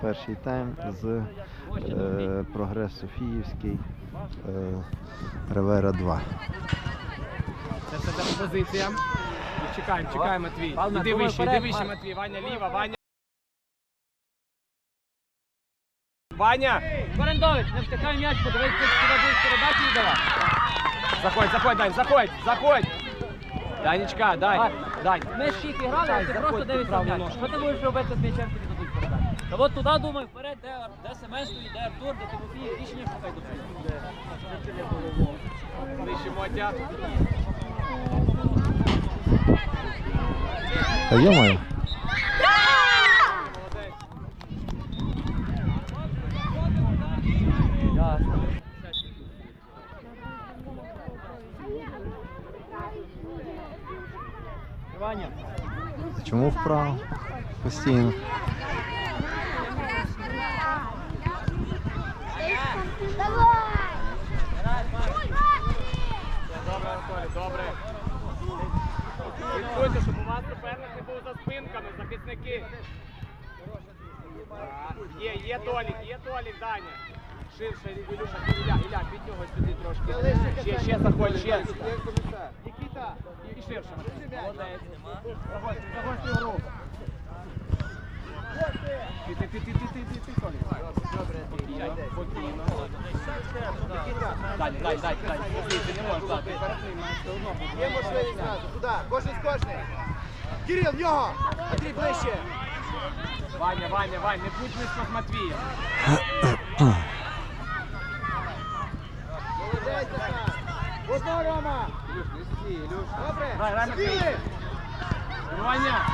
перший тайм з е, прогрес Софіївський е, Ревера 2. Це все за позиція. Чекаємо, чекаємо, Матвій. Іди вище, іди вище. Матвій. Ваня ліва, Ваня. Ваня! Корендович, не втикай м'яч, подивись, ти куди будеш передачу віддавати. Заходь, заходь, Дань, заходь, заходь! Данечка, дай, Дань. Ми ж тільки грали, а ти просто дивишся праву м'яч. Що ти будеш робити з м'ячем? Та от туди думай, вперед, де, де Семен стоїть, де Артур, де Тимофій, рішення шукай до цього. Вище, Мотя. Та йомаю. Чому вправо? Постійно. Добре, Анатолій, добре. Захисники. Є, є Толік, є Толік, Даня. Ширше, Ілюша, Ілля, Ілля, під нього сюди трошки. Ще, ще заходь, ще. Нікіта, і ширше. Молодець. Заходь, заходь в ігру. Ти, ти, ти, ти, ти, ти, ти, ти, Толік. Спокійно, спокійно. Дай, дай, дай, дай. Ти не можеш дати. Є можливість. Кожен з кожним. Кирил, в нього. Андрій, ближче. Ваня, Ваня, Ваня, не будь близько з Матвієм. Молодець, Захар. Рома. Добре. Грай, грай, Матвій. Сіли. Ваня.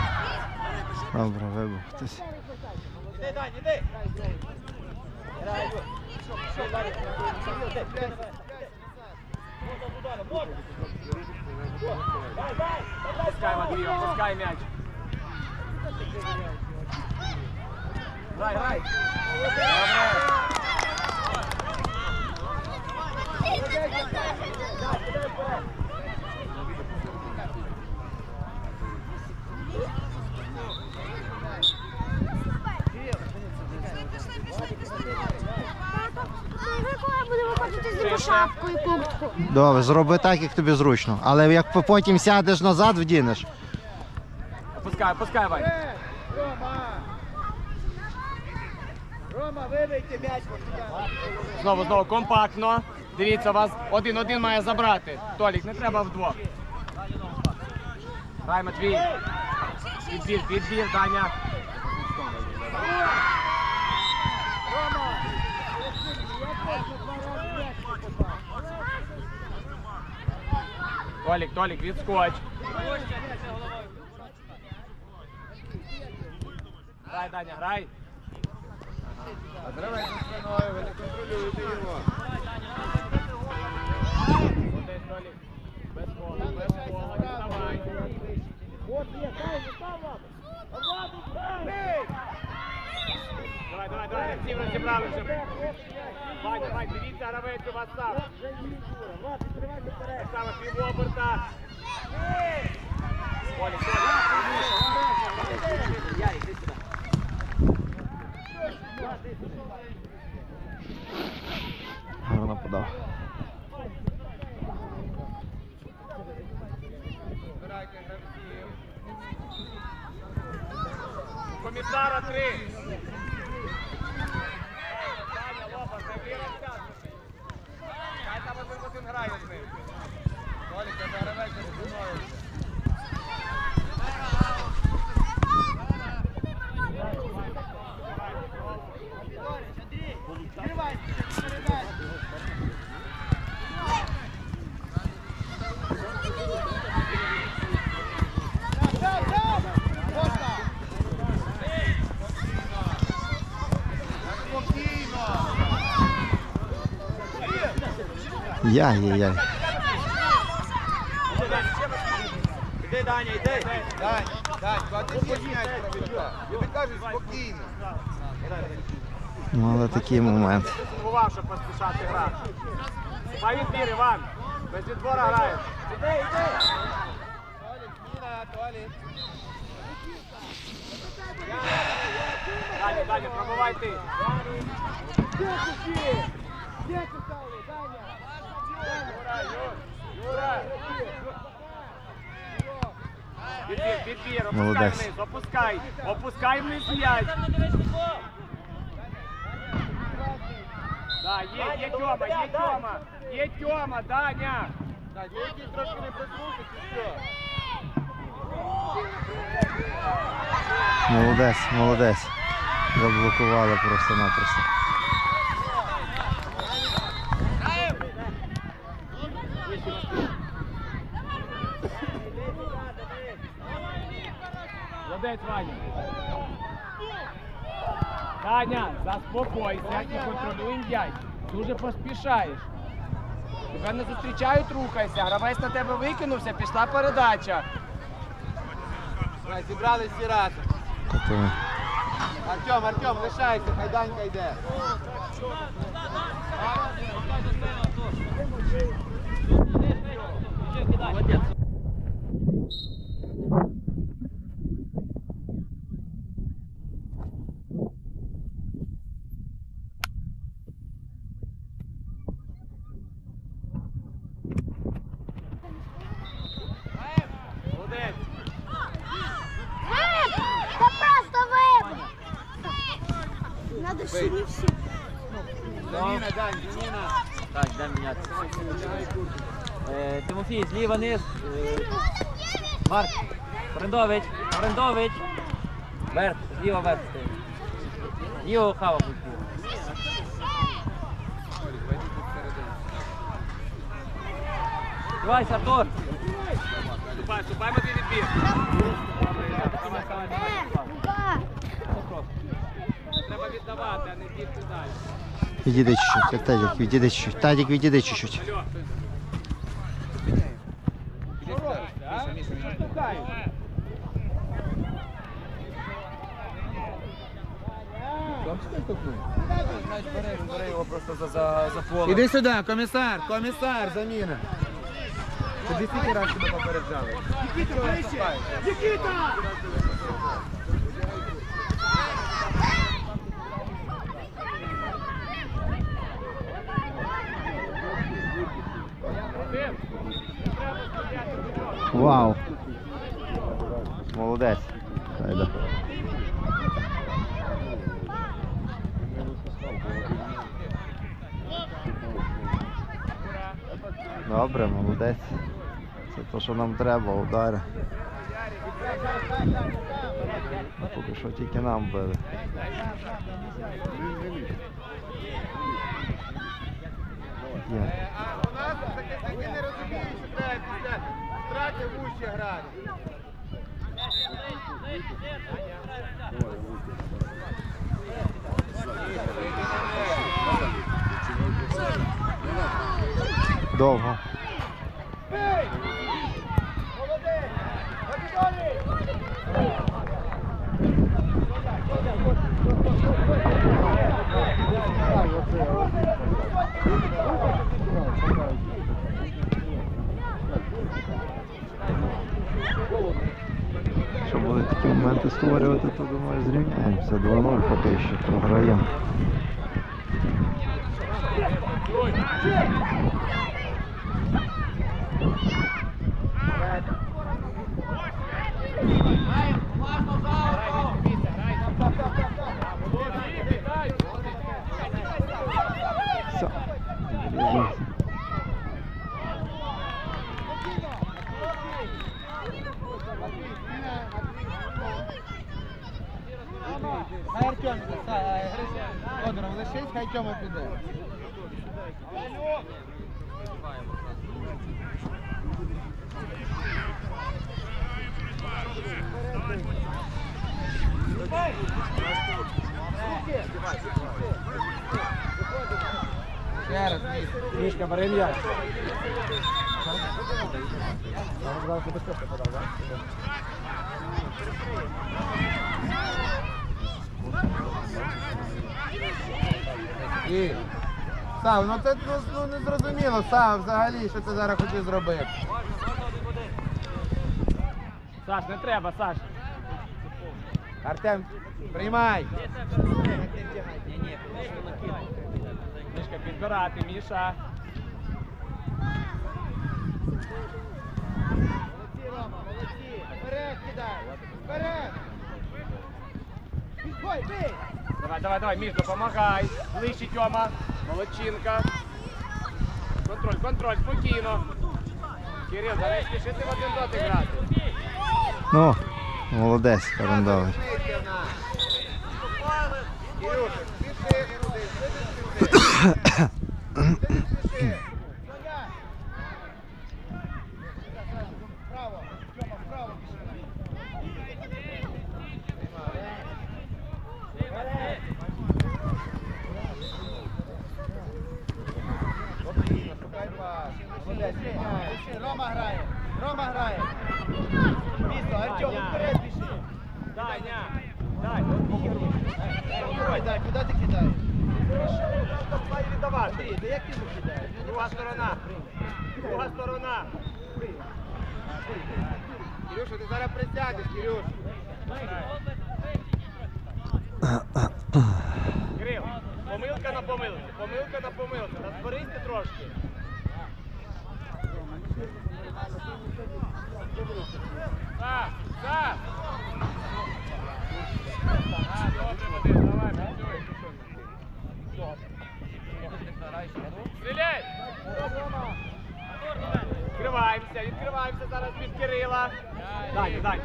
Добре, вибув хтось. Іди, Дань, іди. Пускай, Матвій, опускай м'яч. Грай, грай. Добре. Ходити шапку і куртку. Добре, зроби так, як тобі зручно. Але як потім сядеш назад, вдінеш. Опускай, опускай, Вань. Рома. Рома, вибийте м'яч. Знову, знову, компактно. Дивіться, вас один-один має забрати. Толік, не треба вдвох. Грай, Матвій. Підбір, підбір, Даня. Рома. Я точно два рази м'яч не попав. Толік, Толік, відскоч. Грай, Даня, грай. Гравець за спиною, ви не контролюєте його. Толік. Без кола, без кола, давай. От є, дай, не там вам. Владу, Давай, давай, давай, всі розібралися. Давай, давай, дивіться, гравець у вас сам. Влад, відкривайте вперед. Саме пів оберта. Толік, Толік. Гарно подав. Збирайте гравців. Комісара три. Даня, Лопа, забірався. Хай там один в один грає з ним. Толік, це гравець за спиною. Відкривайте, передачу. Так, так, так. Можна. Спокійно. Яй-яй-яй. Іди, Даня, йди. Дань, Дань, клади м'яч пробіжа. Тобі кажуть спокійно. Ну, але такий момент. Бував, щоб поспішати грати. Хай відбір, Іван. Без відбора грає. Іди, іди. Туалет, зміна, туалет. Далі, Даня, пробувай ти. Підбір, підбір, опускай вниз, опускай, опускай вниз м'яч. Да, є, є Тьома, є Тьома, є Тьома, Даня. Так, який трошки не прикрутить і все. Молодець, молодець. Заблокували просто-напросто. Молодець, Ваня. Таня, заспокойся і контролюй м'яч. Дуже поспішаєш. Тебе не зустрічають, рухайся. Гравець на тебе викинувся, пішла передача. Зібрались всі разом. Артем, Артем, лишайся, хай Данька йде. Молодець. Вип! Та просто вип! Надо ще не всі. Заміна, Дань. Так, де міняти. Е, Тимофій, зліва низ. Е, Марк. Орендович. Орендович. Верх, зліва верх стоїть. Лівого хава будь. Давайся, Артур. Ступай, ступай, Матвій, відбір. Е, Лука! Треба віддавати, а не бігти далі. Відійди чуть-чуть, Тадік, відійди чуть-чуть. Тадік, відійди чуть-чуть. Бери його просто за, за, за поле. Іди сюди, комісар, комісар, заміна. Тобі скільки раз тебе попереджали? Вау. Молодець. Тайда. Добре, молодець. Це те, що нам треба, удари. А поки що тільки нам били. Є. А у нас захисники не розуміють, що треба після втрати вуще грати. Довго. Якщо будуть такі моменти створювати, то думаю зрівняємося. 2-0 поки що програємо. Піде. Ще раз, Міш. Мішка, бери м'яч. І. Сав, ну це ну, ну, не зрозуміло, Сав, взагалі, що ти зараз хотів зробити. Саш, не треба, Саш. Артем, приймай. Ні, ні, Мішка підбирати, Міша. Молодці, Рома, молодці. Вперед кидай. Вперед. Ой, бий. Давай, давай, давай, Міш, допомагай. Ближче, Тьома. Молодчинка. Контроль, контроль, спокійно. Кирил, давай спішити в один дотик грати. Ну, молодець, Карандович. Жмися в нас. Кирюша, спіши, груди, спіши. Спіши. Соня. Вправо. Тьома, вправо пішли. Спокійно, шукай пас. Молодець, міняй. Піши, Рома грає. Рома грає. Місто, Артем, вперед піши. Даня, дай. Ой, дай, куди ти кидаєш? Дай віддавати. Андрій, та як ти не кидаєш? Друга сторона. Друга сторона. Кирюша, ти зараз присядеш, Кирюш. Кирил, помилка на помилці, помилка на помилці. Розберися трошки. Так! Відкриваємося, відкриваємося зараз від Кирила. Дай!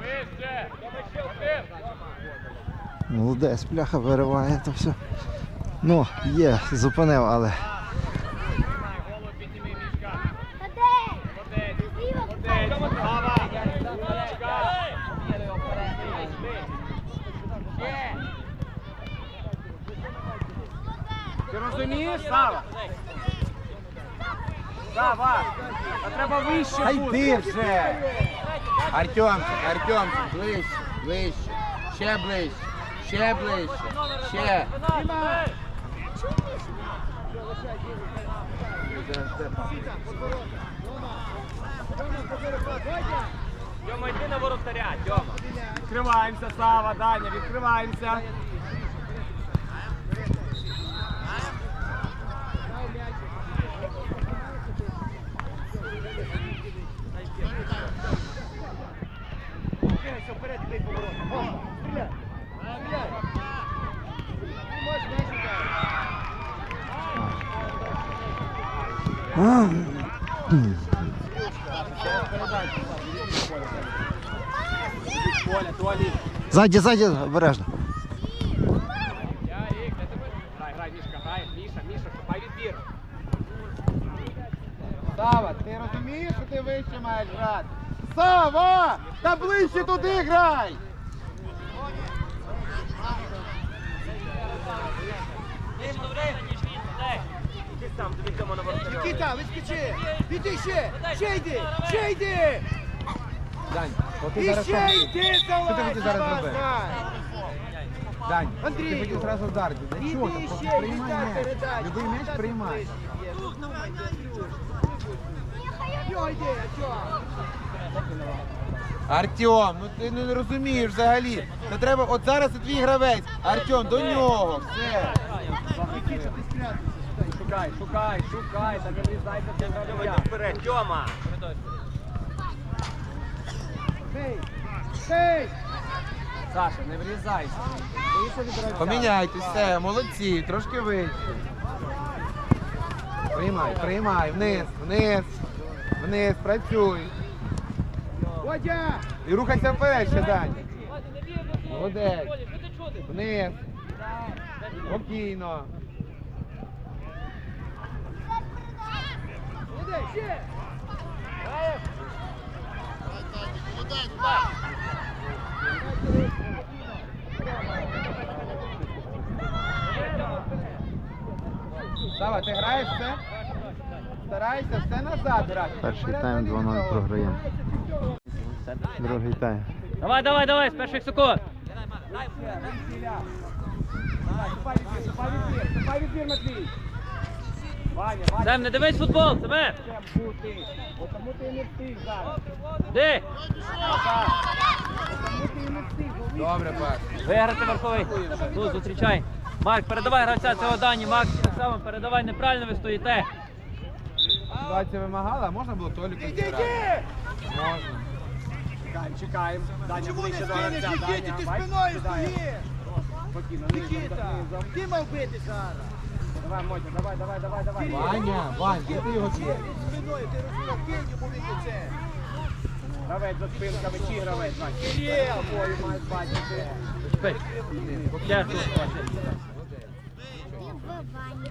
Вище! Один! Молодець, пляха вириває то все. Ну, є, зупинив, але Тримай, голову підніми, мішка. Ходи. Молодець, молодець, Слава! Мішка. Ти розумієш, Сава? Сава! А треба вище бути. йди вже! Артемчик, Артемчик, ближче, ближче, ще ближче, ще ближче, ще. Тьома, йди на воротаря, Тьома. Відкриваємося, Сава, Даня, відкриваємося. Все, вперед, іди поворот. Можна, стріляй. Стріляй. Ти можеш м'яч ударити. Толя, Толі. ззаді, ззаді, обережно. Ярик, де тебе? Грай, грай, Мішка, грай. Міша, Міша, відбір. Сава, ти розумієш, що ти вище маєш грати? Сава! Та ближче туди грай! Нікіта, вискочи! Іди ще! Ще йди! Ще йди! Дань, І ти ще йди, давай! Що ти. Дань, Андрію! ти хотів зразу вдарити. Для чого? Іди просто ще, приймай віддай м'яч. передачу. Любий м'яч приймай. Йо, йди? Артем, ну ти не розумієш взагалі. Та треба, от зараз це твій гравець. Артем, до нього, все. Ти. Шукай, шукай, шукай, та не влізайся в Тьома, йди вперед, Тьома. Саша, не влізайся. Боїшся. Поміняйтесь, все, молодці, трошки вище. Приймай, приймай, вниз, вниз, вниз, працюй. І рухайся вперед ще, бій. Молодець. Вниз, спокійно. Іди, ще! Сава, ти граєш все? Старайся все назад грати. Перший тайм не 2-0 лізь. програємо. Другий тайм. Давай, давай, давай, з перших секунд. Ступай відбір, ступай відбір, ступай відбір, Матвій. Ваня, Ваня, Сем, не дивись футбол, Семен! Тому ти не встиг зараз. Де? Тому ти не встиг. Добре, пас. Виграти верховий. Тут зустрічай. Марк, передавай гравця цього Дані. Макс, так само передавай, неправильно ви стоїте. Ситуація вимагала, а можна було Толіку зіграти? Можна. Чекаємо, чекаємо. Даня Чому не ближче до скинеш, гравця. Нікіті, ти Даня, спиною кидає. стоїш? Спокійно, Нікіта, ти мав бити зараз. Давай, Мотя, давай, давай, давай, давай. Ваня, Вань, де ти його? Він спиною, ти розумів, кинь йому він це. Гравець за спинками, чи гравець, Вань? Кирил! Тобою мають бачити. Спить. Тяжко.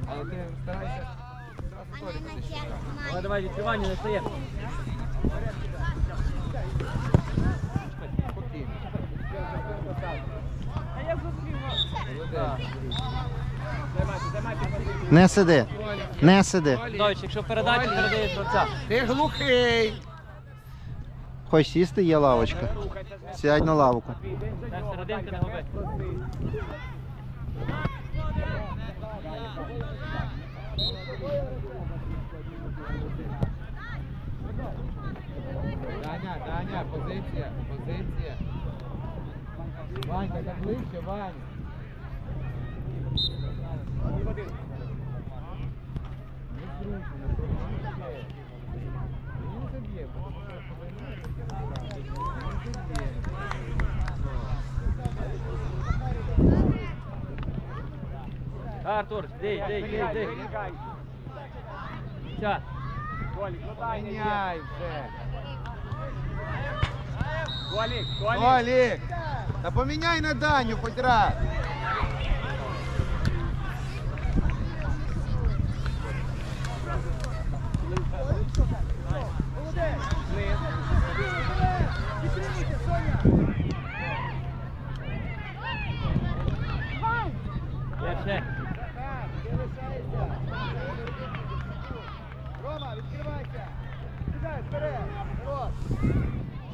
Але ти старайся. Давай, давай, відкривання не стає. Спокійно. Займайте, займайте позицію. Не сиди. Не сиди. Дойч, якщо передачу, передаєш гравця. Ти глухий. Хоч сісти, є лавочка. Сядь на лавку. Так, не губи. Даня, Даня, позиція, позиція. Ванька, так ближче, Вань. Артур, дей, дей, дей, дей. Все. Толік, ну дай, не Міняй вже. Толік, Толік. Толік! Та поміняй на Даню хоч раз. Є ще. Рома, відкривайся. Сідай, вперед. Хорош.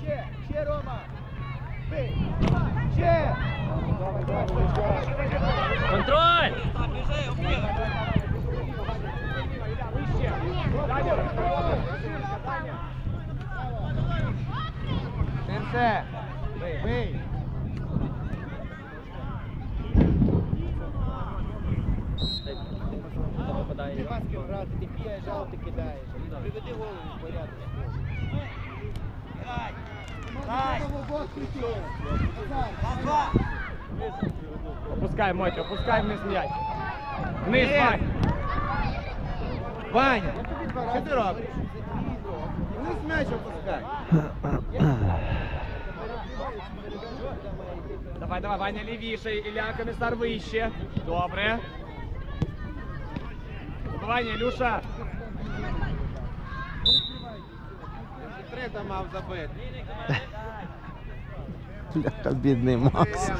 Ще, ще, Рома. Бий. Ще. Контроль! Вище. Даня, Терце. Бий, бий. Попадає. Баски грати, ти п'єш, жал ти кидаєш. Приведи голову в порядок. Опускай, Мотя, опускай вниз м'яч. Вниз. Вань. Ваня, що ти робиш? Вниз м'яч опускай. Давай, давай, Ваня лівіше, Ілля комісар вище. Добре. Ваня, Ілюша. Третя мав забити. Бляха, бідний Макс.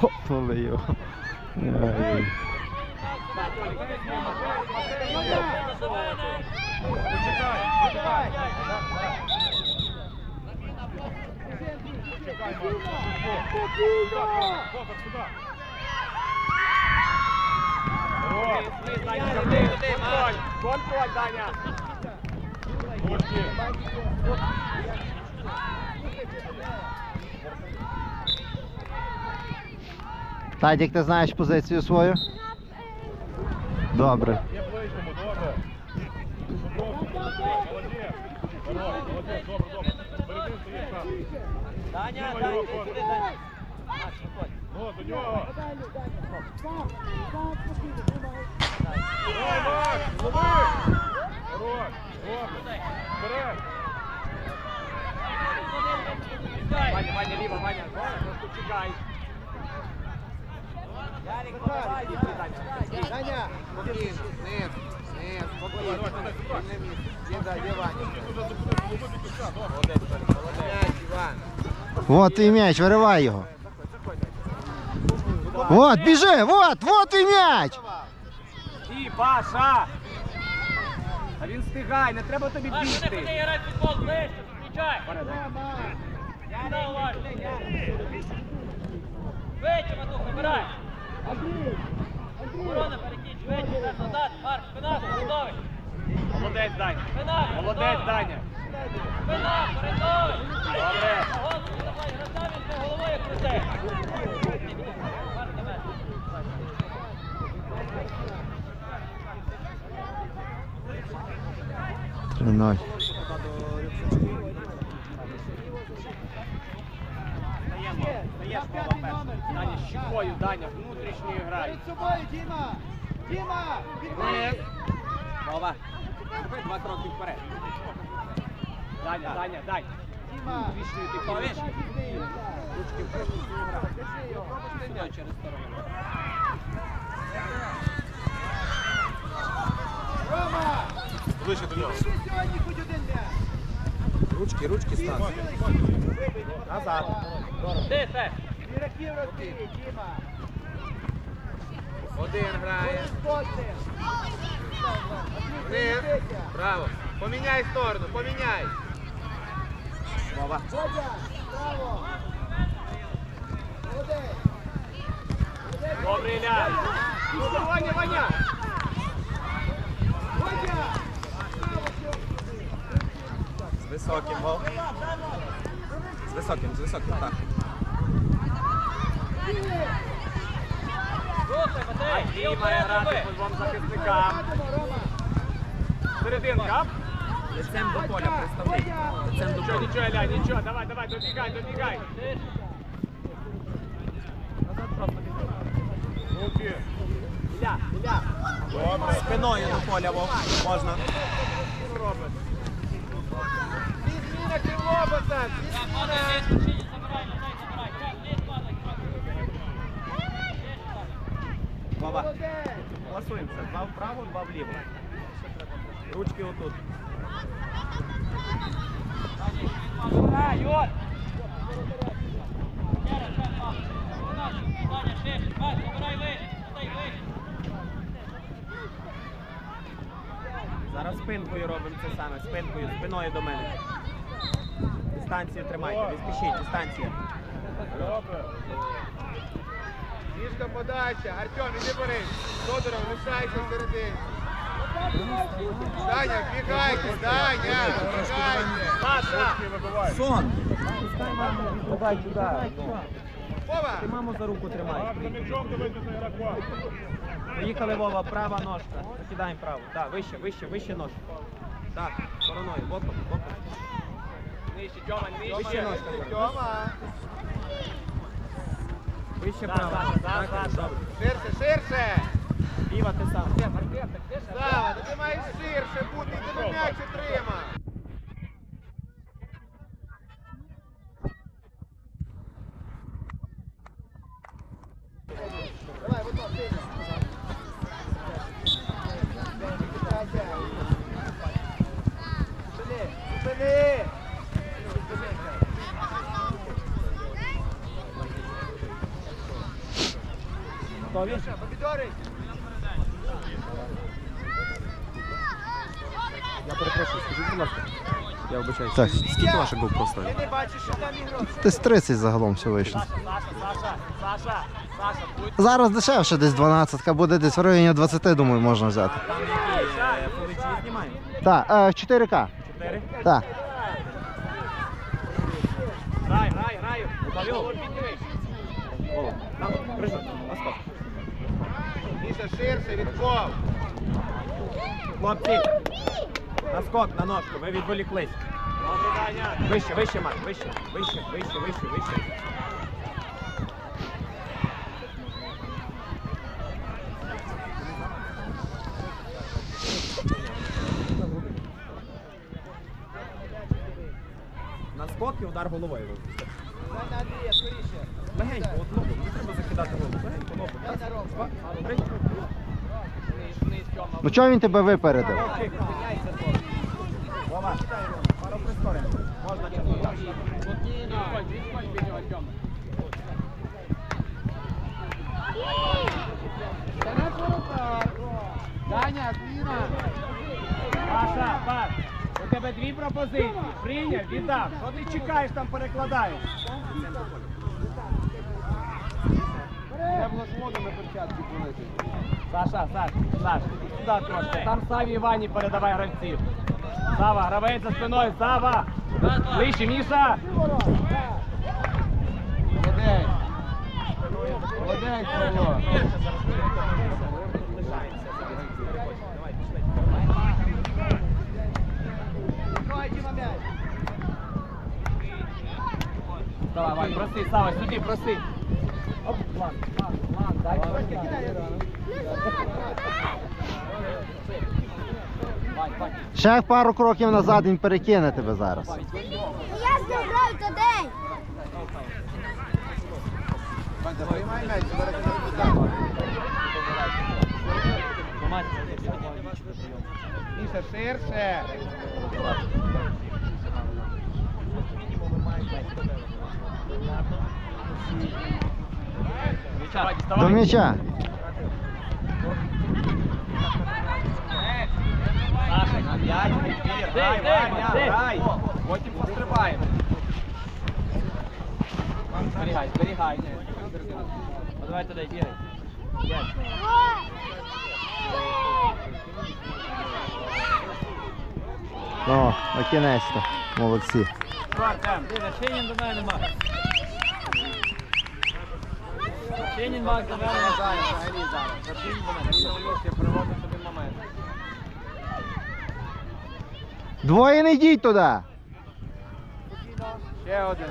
Копнули його. Ай. Вниз, вниз, Даня, вниз. Контроль, Даня. Тадік, ти знаєш позицію свою? Добре. Даня, Даня, сюди, Даня. Ваня, Ваня, ліво, Ваня. Просто чекай. Даня, Спокійно, низ, низ, спокійно. Вільне місце. Є, да, є Ваня. Молодець, Толік, молодець, Іван. Вот твій м'яч, виривай його. Вот, біжи, вот, вот твій м'яч. І, Паша! А він встигай, не треба тобі Маш, не ходи бігти. грати в футбол, ближче, зустрічай. Сюди уважно. Витя, Матух, вибирай. Оборона перекинь, швидше, йдеш назад. Марк, спина, готовий. Молодець, Даня. Спина, Молодець. Даня. Спина, передовий. Добре. Голову давай, гравця головою крути. Марк, на мене. 3-0. Стаємо, стаєш, Вова, перший. Даня, щекою, Даня, внутрішньою грай. Перед собою, Діма! Діма! Вниз. Вова, зроби два кроки вперед. Даня, Даня, Даня. Діма! Внутрішньою ти повіш. Ручки вперед, внутрішньою грай. Попробуй через сторону. Рома! Ближче до нього. Один! Ручки, ручки став. Назад! Ти, Фе. Ігроків розбій, Діма! Один грає. Вниз. Браво. Поміняй сторону, поміняй. Вова. Браво! Ілля. Ну, Ваня, Ваня. Водя! З високим, Вов. З високим, з високим, так. Має грати футболом захисника. Серединка. Лицем до поля представник. Лицем до Нічого, поля. нічого, Ілля, нічого. Давай, давай, добігай, добігай. Ти ж. Руки. Ілля, Ілля. Спиною до поля, Вов. Можна. Що робиш? Зміна крило, пацан. Так, падай, вниз, чині, забирай, Матей, забирай. Так, вниз падай, трохи. Вова. Молодець! Голосуємося. Два вправо, два вліво. Ручки отут. Зараз спинкою робимо це саме. Спинкою, спиною до мене. Дистанцію тримайте, не спішіть, дистанція. Ніжка подача. Артем, іди бери. Тодоров, лишайся всередині. Даня, бігайте, Даня, бігайте. Саша. Сон. Подай туди. Вова. Ти маму за руку тримай. Поїхали, Вова, права ножка. Закидаємо праву. Так, вище, вище, вище ножку. Так, стороною, боком, боком. Нижче, Дьома, нижче. Дьома. Вище право. Так, Ширше, ширше. Ліва ти сам. Слава, ти маєш ширше бути, ти м'яч отримав. Давай, вот так, сильно. Зупини, зупини! Помідори! Я перепрошую, скажіть, будь ласка. Я вибачаюсь. Так. Скільки ваших гол просто? Ти не бачиш, що там ігрок? Десь 30 загалом все вийшло. Саша, Саша, Саша, Саша, будь. Зараз дешевше, десь 12, буде десь в районі 20, думаю, можна взяти. Там які е, полиці знімаємо? Так, е, 4К. Чотири? Так. Грай, грай, грай. Готові? Голову піднімись. Голов. На, прижми, на стоп. Міша, ширше. Хлопці, Наскок на ножку, ви відволіклись. Вище, вище, Марк, вище, вище, вище, вище, вище. На скок і удар головою. Легенько, от лобом, не треба закидати голову. Легенько. Дай. Два, три. Ну чого він тебе випередив? Даня, зміна! Саша, пас. У тебе дві пропозиції. Прийняв, віддав. Що ти чекаєш там перекладаєш? Треба було ж воду на перчатки полити. Саша, Саш, Саш, сюди трошки. Там Саві Івані передавай гравців. Сава, гравець за спиною, Сава! Ближче, Міша! Молодець. Молодець, Павло. Давай, Вань, проси, Сава, сюди, проси. Оп, план, план, план, дай. Ще пару кроків назад він перекине тебе зараз. Я з ним граю тоді. Ваня, приймай м'яч, зараз ти не Міша, ширше. До м'яча. Саша, на м'яч, відбір, грай, Де, де, Ваня, де? грай. Потім пострибаємо. Зберігай, зберігай. О, Давай туди, бігай. О, на кінець-то. Молодці. Артем. Диви, Шинін до мене нема. Шинін мак до мене. Взагалі зараз. До мене. Він дивився, проводить собі момент. Двоє не йдіть туди. Ще один.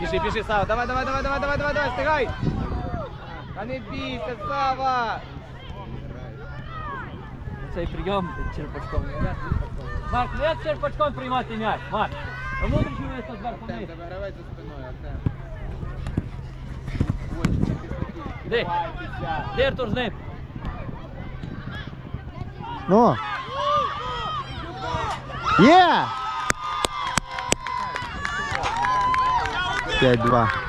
Біжи, біжи, Сава, давай, давай, давай, давай, давай, давай, давай, встигай! Та не бійся, Сава! Цей прийом черпачком. Марк, ну як черпачком приймати м'яч? Марк, а внутрішню висто зверху Артем, вниз. тебе гравець за спиною, Артем. Де? Де Артур з ним? Ну. Є! 5-2.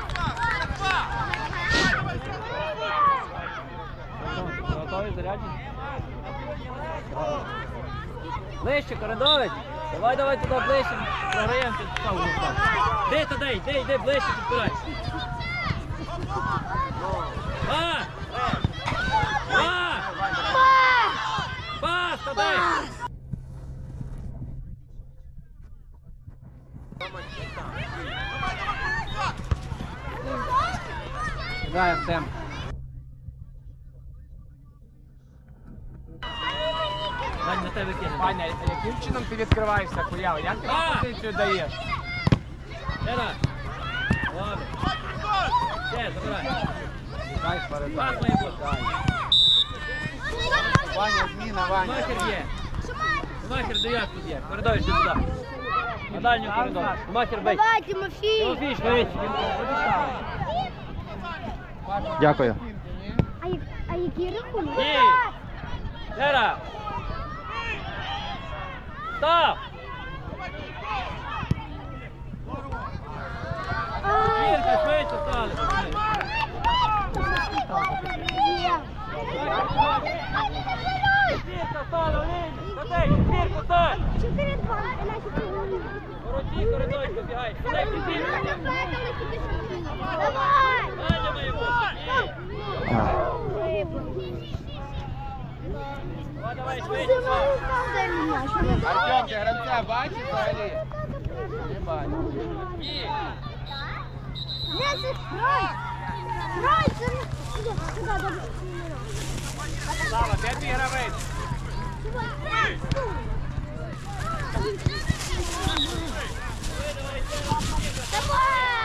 Ближче, коридорець. Давай, давай туди ближче. Програємо тут. Де туди, йди, йди, ближче підбирай. А! А! Пас, туди! Граємо темп. Вань, на тебе кине. Ваня, яким чином ти відкриваєшся, хуява? Як ти А! позицію даєш? Ще раз. Ще, забирай. Дай. Пас має бути. Ваня, зміна, Ваня. Махер є. Махер до як тут є. Коридор йди туди. На дальню коридор. Махер бей. Давай, Тимофій. Тимофій, швидше. Дякую. А, я- а який рахунок? Ні. Ще раз. Став. Вірка, швидше стали. Вірка, стали, Олені. Катей, вірку, стой. Чотири два, наші. Вороті, коридор, побігай. Катей, вірку. Давай! Далі має бути. Ні. А. Давай, давай, Ти швидше. мою ставдай м'яч, вона Артем, ти гравця бачиш взагалі? Не бачу. Ні. Не це грай! Грай, це не... Сюди, сюди, добре. Сава, де твій гравець? Давай!